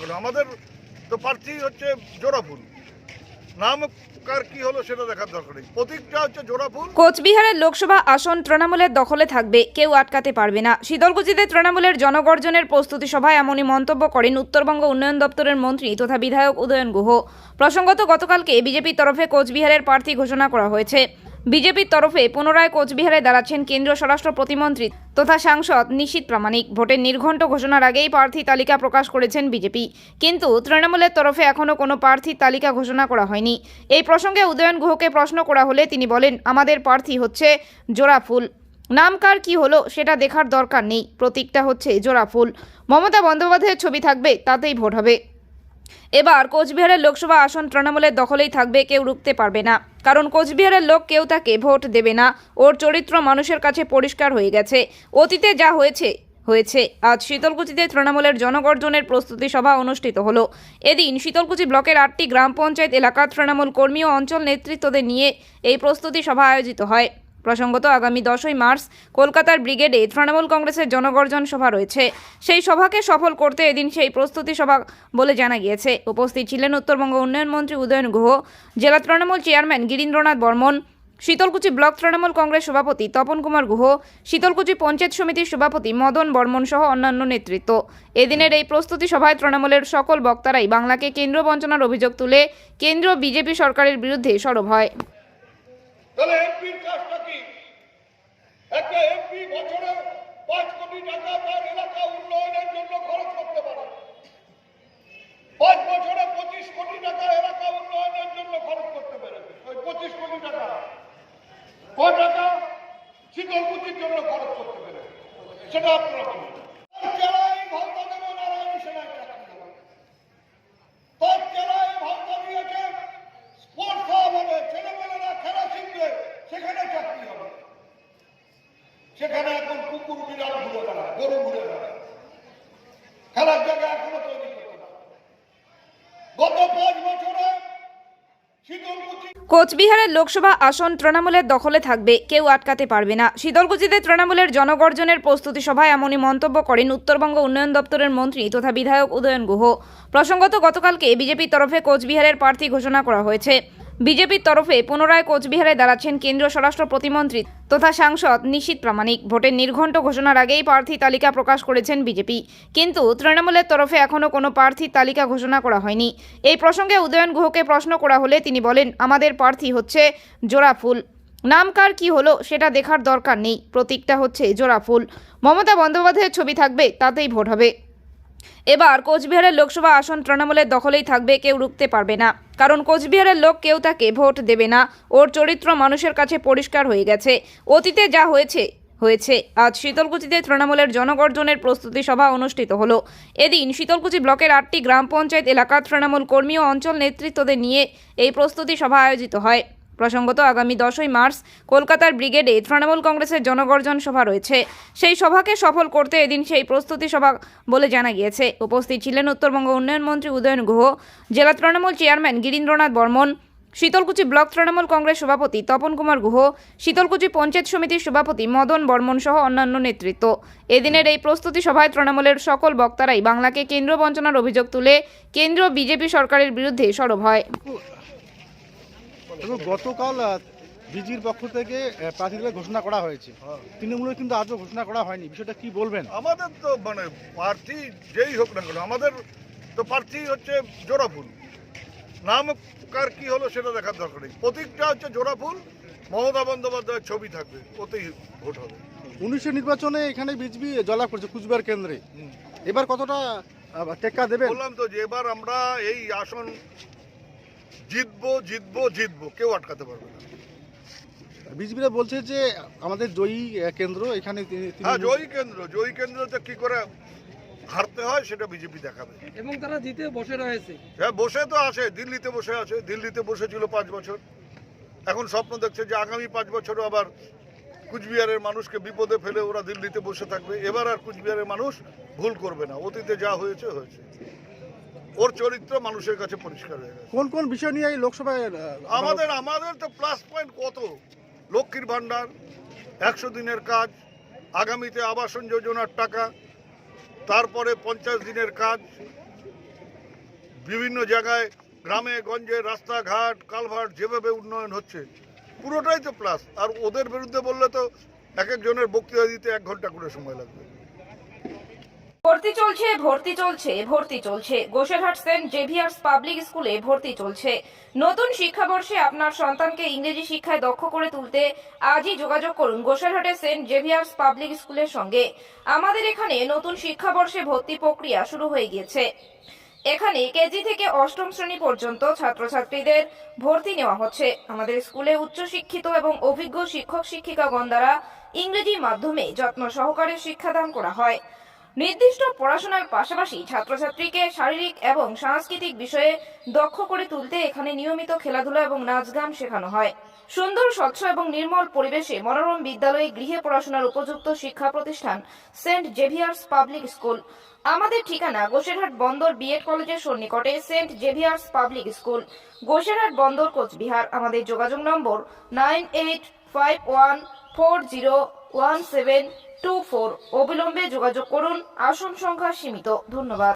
কেন? আমাদের তো প্রার্থী হচ্ছে জোড়া ফুল নাম কার কি হলো সেটা দেখার দরকার নেই। প্রতীকটা হচ্ছে কোচবিহারের লোকসভা আসন তৃণমূলের দখলে থাকবে, কেউ আটকাতে পারবে না। শীতলকুচিতে তৃণমূলের জনগর্জনের প্রস্তুতি সভায় এমনই মন্তব্য করেন উত্তরবঙ্গ উন্নয়ন দপ্তরের মন্ত্রী তথা বিধায়ক উদয়ন গুহ। প্রসঙ্গত গতকালকে বিজেপির তরফে কোচবিহারের প্রার্থী ঘোষণা করা হয়েছে। বিজেপির তরফে পুনরায় কোচবিহারে দাঁড়াচ্ছেন কেন্দ্রীয় স্বরাষ্ট্র প্রতিমন্ত্রী তথা সাংসদ নিশীত প্রামাণিক। ভোটের নির্ঘণ্ট ঘোষণার আগেই প্রার্থী তালিকা প্রকাশ করেছেন বিজেপি। কিন্তু তৃণমূলের তরফে এখনও কোনো প্রার্থীর তালিকা ঘোষণা করা হয়নি। এই প্রসঙ্গে উদয়ন গুহকে প্রশ্ন করা হলে তিনি বলেন, আমাদের প্রার্থী হচ্ছে জোড়া ফুল। নাম কার কি হলো সেটা দেখার দরকার নেই। প্রতীকটা হচ্ছে জোড়া ফুল। মমতা বন্দ্যোপাধ্যায়ের ছবি থাকবে, তাতেই ভোট হবে। এবার কোচবিহারের লোকসভা আসন তৃণমূলের দখলেই থাকবে, কেউ রুখতে পারবে না। কারণ কোচবিহারের লোক কেউ তাকে ভোট দেবে না। ওর চরিত্র মানুষের কাছে পরিষ্কার হয়ে গেছে। অতীতে যা হয়েছে হয়েছে। আজ শীতলকুচিতে তৃণমূলের জনগর্জনের প্রস্তুতি সভা অনুষ্ঠিত হলো। এদিন শীতলকুচি ব্লকের আটটি গ্রাম পঞ্চায়েত এলাকার তৃণমূল কর্মী ও অঞ্চল নেতৃত্বদের নিয়ে এই প্রস্তুতি সভা আয়োজিত হয়। প্রসঙ্গত, আগামী দশই মার্চ কলকাতার ব্রিগেডে তৃণমূল কংগ্রেসের জনগর্জন সভা রয়েছে। সেই সভাকে সফল করতে এদিন সেই প্রস্তুতি সভা বলে জানা গিয়েছে। উপস্থিত ছিলেন উত্তরবঙ্গ উন্নয়ন মন্ত্রী উদয়ন গুহ, জেলা তৃণমূল চেয়ারম্যান গিরীন্দ্রনাথ বর্মন, শীতলকুচি ব্লক তৃণমূল কংগ্রেস সভাপতি তপন কুমার গুহ, শীতলকুচি পঞ্চায়েত সমিতির সভাপতি মদন বর্মন সহ অন্যান্য নেতৃত্ব। এদিনের এই প্রস্তুতি সভায় তৃণমূলের সকল বক্তারাই বাংলাকে কেন্দ্র বঞ্চনার অভিযোগ তুলে কেন্দ্র বিজেপি সরকারের বিরুদ্ধে সরব হয়। একটা এমপি বছরে পাঁচ কোটি টাকা তার এলাকা উন্নয়নের জন্য খরচ করতে পারে। পাঁচ বছরে পঁচিশ কোটি টাকা এলাকা উন্নয়নের জন্য খরচ করতে পারে। ওই পঁচিশ কোটি টাকা ক টাকা? শীতলকুচির জন্য খরচ করতে পারে। সেটা আপনারা সেখানে এখন কুকুর, বিড়াল ঘুরে বেড়ায়, গরু ঘুরে বেড়ায়। খেলার জায়গা এখনও তৈরি গত পাঁচ বছরে কোচবিহারের লোকসভা আসন তৃণমূলের দখলে থাকবে, কেউ আটকাতে পারবে না। শীতলকুচিতে তৃণমূলের জনগর্জনের প্রস্তুতি সভায় এমনই মন্তব্য করেন উত্তরবঙ্গ উন্নয়ন দপ্তরের মন্ত্রী তথা বিধায়ক উদয়ন গুহ। প্রসঙ্গত গতকালকে বিজেপির তরফে কোচবিহারের প্রার্থী ঘোষণা করা হয়েছে। বিজেপির তরফে পুনরায় কোচবিহারে দাঁড়াচ্ছেন কেন্দ্রীয় স্বরাষ্ট্র প্রতিমন্ত্রী তথা সাংসদ নিশীত প্রামাণিক। ভোটের নির্ঘণ্ট ঘোষণার আগেই প্রার্থী তালিকা প্রকাশ করেছেন বিজেপি। কিন্তু তৃণমূলের তরফে এখনও কোনো প্রার্থীর তালিকা ঘোষণা করা হয়নি। এই প্রসঙ্গে উদয়ন গুহকে প্রশ্ন করা হলে তিনি বলেন, আমাদের প্রার্থী হচ্ছে জোড়া ফুল। নাম কার কি হলো সেটা দেখার দরকার নেই। প্রতীকটা হচ্ছে জোড়া ফুল। মমতা বন্দ্যোপাধ্যায়ের ছবি থাকবে, তাতেই ভোট হবে। এবার কোচবিহারের লোকসভা আসন তৃণমূলের দখলেই থাকবে, কেউ রুখতে পারবে না। কারণ কোচবিহারের লোক কেউ তাকে ভোট দেবে না। ওর চরিত্র মানুষের কাছে পরিষ্কার হয়ে গেছে। অতীতে যা হয়েছে হয়েছে। আজ শীতলকুচিতে তৃণমূলের জনগর্জনের প্রস্তুতি সভা অনুষ্ঠিত হলো। এদিন শীতলকুচি ব্লকের আটটি গ্রাম পঞ্চায়েত এলাকার তৃণমূল কর্মী ও অঞ্চল নেতৃত্বদের নিয়ে এই প্রস্তুতি সভা আয়োজিত হয়। প্রসঙ্গত, আগামী দশই মার্চ কলকাতার ব্রিগেডে তৃণমূল কংগ্রেসের জনগর্জন সভা রয়েছে। সেই সভাকে সফল করতে এদিন সেই প্রস্তুতি সভা বলে জানা গিয়েছে। উপস্থিত ছিলেন উত্তরবঙ্গ উন্নয়ন মন্ত্রী উদয়ন গুহ, জেলা তৃণমূল চেয়ারম্যান গিরীন্দ্রনাথ বর্মন, শীতলকুচি ব্লক তৃণমূল কংগ্রেস সভাপতি তপন কুমার গুহ, শীতলকুচি পঞ্চায়েত সমিতির সভাপতি মদন বর্মন সহ অন্যান্য নেতৃত্ব। এদিনের এই প্রস্তুতি সভায় তৃণমূলের সকল বক্তারাই বাংলাকে কেন্দ্র বঞ্চনার অভিযোগ তুলে কেন্দ্র বিজেপি সরকারের বিরুদ্ধে সরব হয়। এবং গতকাল বিজির পক্ষ থেকে প্রার্থীদের ঘোষণা করা হয়েছে। তৃণমূলের কিন্তু আজও ঘোষণা করা হয়নি। বিষয়টা কি বলবেন? আমাদের তো মানে প্রার্থী যেই হোক না কেন আমাদের তো প্রার্থী হচ্ছে জোড়া ফুল নাম কার কি হলো সেটা দেখার দরকার নেই। প্রতীকটা হচ্ছে জোড়া ফুল মমতা বন্দ্যোপাধ্যায়ের ছবি থাকবে ওতেই ভোট হবে। উনিশের নির্বাচনে এখানে বিজেপি জয়লাভ করছে কুচবিহার কেন্দ্রে। এবার কতটা টেক্কা দেবেন? বললাম তো যে এবার আমরা এই আসন জিতবো জিতবো জিতবো। কেউ আটকাতে পারবে না। বিজেপিরা বলছে যে আমাদের জয়ী কেন্দ্র এখানে হ্যাঁ জয়ী কেন্দ্র জয়ী কেন্দ্রতে কি করে হারতে হয় সেটা বিজেপি দেখাবে। এবং তারা জিতে বসে রয়েছে। হ্যাঁ বসে তো আছে দিল্লিতে বসে আছে দিল্লিতে বসেছিল পাঁচ বছর। এখন স্বপ্ন দেখছে যে আগামী পাঁচ বছরও আবার কুচবিহারের মানুষকে বিপদে ফেলে ওরা দিল্লিতে বসে থাকবে। এবার আর কুচবিহারের মানুষ ভুল করবে না। অতীতে যা হয়েছে হয়েছে। ওর চরিত্র মানুষের কাছে পরিষ্কার হয়ে গেছে। কোন কোন বিষয় নিয়ে এই লোকসভায় আমাদের আমাদের তো প্লাস পয়েন্ট কত? লক্ষ্মীর ভাণ্ডার একশো দিনের কাজ আগামীতে আবাসন যোজনার টাকা তারপরে পঞ্চাশ দিনের কাজ বিভিন্ন জায়গায় গ্রামে গঞ্জে রাস্তাঘাট কালভার্ট যেভাবে উন্নয়ন হচ্ছে পুরোটাই তো প্লাস আর ওদের বিরুদ্ধে বললে তো এক একজনের বক্তৃতা দিতে এক ঘণ্টা করে সময় লাগবে। ভর্তি চলছে ভর্তি চলছে ভর্তি চলছে। গোসেরহাট সেন্ট জেভিয়ার্স পাবলিক স্কুলে ভর্তি চলছে। নতুন শিক্ষাবর্ষে আপনার সন্তানকে ইংরেজি শিক্ষায় দক্ষ করে তুলতে আজই যোগাযোগ করুন গোসেরহাটের সেন্ট জেভিয়ার্স পাবলিক স্কুলের সঙ্গে। আমাদের এখানে নতুন শিক্ষাবর্ষে ভর্তি প্রক্রিয়া শুরু হয়ে গিয়েছে। এখানে কেজি থেকে অষ্টম শ্রেণি পর্যন্ত ছাত্রছাত্রীদের ভর্তি নেওয়া হচ্ছে। আমাদের স্কুলে উচ্চশিক্ষিত এবং অভিজ্ঞ শিক্ষক শিক্ষিকাগণ দ্বারা ইংরেজি মাধ্যমে যত্ন সহকারে শিক্ষাদান করা হয়। নির্দিষ্ট পড়াশোনার পাশাপাশি ছাত্রছাত্রীকে শারীরিক এবং সাংস্কৃতিক বিষয়ে দক্ষ করে তুলতে এখানে নিয়মিত খেলাধুলা এবং নাচ গান শেখানো হয়। সুন্দর, স্বচ্ছ এবং নির্মল পরিবেশে মনোরম বিদ্যালয়ে গৃহে পড়াশোনার উপযুক্ত শিক্ষা প্রতিষ্ঠান সেন্ট জেভিয়ার্স পাবলিক স্কুল। আমাদের ঠিকানা গোসেরহাট বন্দর বিএড কলেজের সন্নিকটে St Xavier's public school. Gosairhat Bandar, Cooch Behar. আমাদের যোগাযোগ নম্বর nine eight five one four zero one seven two four. অবিলম্বে যোগাযোগ করুন। আসন সংখ্যা সীমিত। ধন্যবাদ।